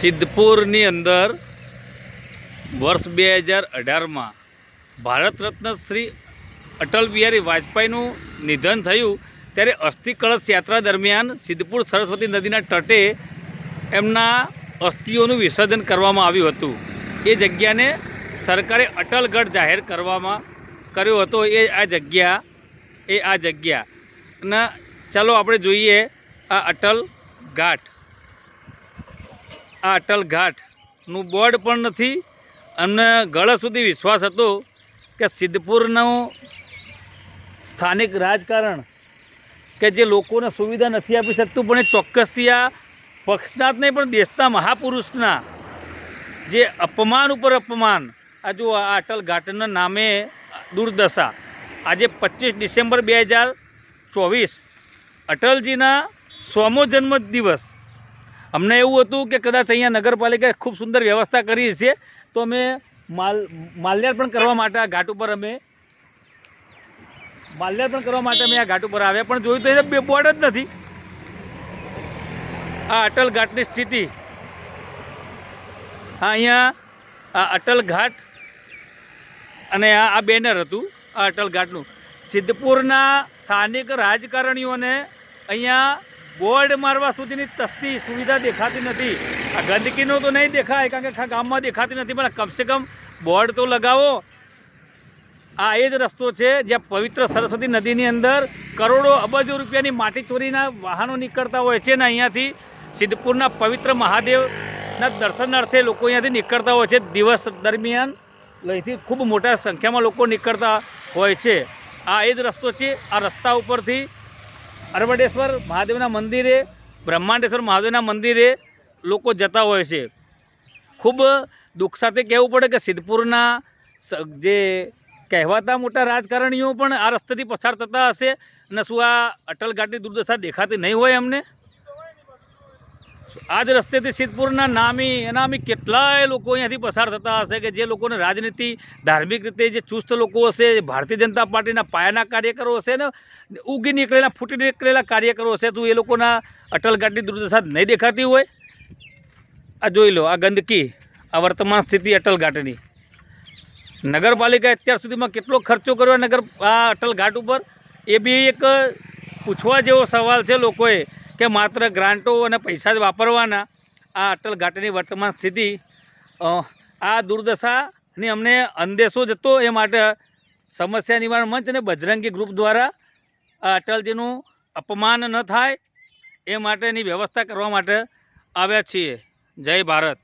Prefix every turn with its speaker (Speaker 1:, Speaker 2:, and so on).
Speaker 1: સિદ્ધપુરની અંદર વર્ષ બે હજાર અઢારમાં ભારત રત્ન શ્રી અટલ બિહારી વાજપેયીનું નિધન થયું ત્યારે અસ્થિ કળશ યાત્રા દરમિયાન સિદ્ધપુર સરસ્વતી નદીના તટે એમના અસ્થિઓનું વિસર્જન કરવામાં આવ્યું હતું. એ જગ્યાને સરકારે અટલગઢ જાહેર કરવામાં કર્યો હતો. એ આ જગ્યા, એ આ જગ્યા. અને ચાલો આપણે જોઈએ આ અટલ ઘાટ. આ અટલ ઘાટનું બોર્ડ પણ નથી અમને ગળે સુધી વિશ્વાસ હતો કે સિદ્ધપુરનું સ્થાનિક રાજકારણ કે જે લોકોને સુવિધા નથી આપી શકતું, પણ એ ચોક્કસથી આ પક્ષના જ નહીં, પણ દેશના મહાપુરુષના જે અપમાન ઉપર અપમાન, આ જો આ અટલ ઘાટના નામે દુર્દશા. આજે પચીસ ડિસેમ્બર બે હજાર ચોવીસ, અટલજીના સોમો જન્મ દિવસ અમને એવું હતું કે કદાચ અહીંયા નગરપાલિકાએ ખૂબ સુંદર વ્યવસ્થા કરી છે, તો અમે માલ, માલ્યાર્પણ કરવા માટે આ ઘાટ ઉપર અમે માલ્યાર્પણ કરવા માટે અમે આ ઘાટ ઉપર આવ્યા, પણ જોયું તો એ બે બોર્ડ જ નથી. આ અટલ ઘાટની સ્થિતિ. હા, અહીંયા આ અટલ ઘાટ અને આ આ બેનર હતું, આ અટલ ઘાટનું. સિદ્ધપુરના સ્થાનિક રાજકારણીઓને અહીંયા બોર્ડ મારવા સુધીની તસ્તી સુવિધા દેખાતી નથી. આ ગંદકીનો તો નહીં દેખાય, કારણ કે ગામમાં દેખાતી નથી, પણ કમસે કમ બોર્ડ તો લગાવો. આ એ જ રસ્તો છે, જ્યાં પવિત્ર સરસ્વતી નદીની અંદર કરોડો અબજો રૂપિયાની માટી ચોરીના વાહનો નીકળતા હોય છે ને અહીંયાથી સિદ્ધપુરના પવિત્ર મહાદેવના દર્શનાર્થે લોકો અહીંયાથી નીકળતા હોય છે. દિવસ દરમિયાન લઈથી ખૂબ મોટા સંખ્યામાં લોકો નીકળતા હોય છે. આ એ જ રસ્તો છે, આ રસ્તા ઉપરથી અરવડેશ્વર મહાદેવના મંદિરે, બ્રહ્માંડેશ્વર મહાદેવના મંદિરે લોકો જતા હોય છે. ખૂબ દુઃખ સાથે કહેવું પડે કે સિદ્ધપુરના જે કહેવાતા મોટા રાજકારણીઓ પણ આ રસ્તેથી પસાર થતા હશે અને શું આ અટલ ઘાટની દુર્દશા દેખાતી નહીં હોય એમને? આ જ રસ્તેથી સિદ્ધપુરના નામી, અનામી કેટલાય લોકો અહીંયાથી પસાર થતા હશે કે જે લોકોને રાજનીતિ, ધાર્મિક રીતે જે ચુસ્ત લોકો હશે ભારતીય જનતા પાર્ટીના પાયાના કાર્યકરો હશે ને, ઉગી નીકળેલા, ફૂટી નીકળેલા કાર્યકરો હશે, તો એ લોકોના અટલ ઘાટની દુર્દશા નહીં દેખાતી હોય. આ જોઈ લો, આ ગંદકી, આ વર્તમાન સ્થિતિ અટલ ઘાટની નગરપાલિકાએ અત્યાર સુધીમાં કેટલો ખર્ચો કર્યો નગર, આ અટલ ઘાટ ઉપર? એ બી એક પૂછવા જેવો સવાલ છે લોકોએ. કે માત્ર ગ્રાન્ટો અને પૈસા જ વાપરવાના આ અટલ ઘાટની વર્તમાન સ્થિતિ આ દુર્દશાની અમને અંદેશો જતો એ માટે સમસ્યા નિવારણ મંચ અને બજરંગી ગ્રુપ દ્વારા આ અટલજીનું અપમાન ન થાય એ માટેની વ્યવસ્થા કરવા માટે આવ્યા છીએ. જય ભારત.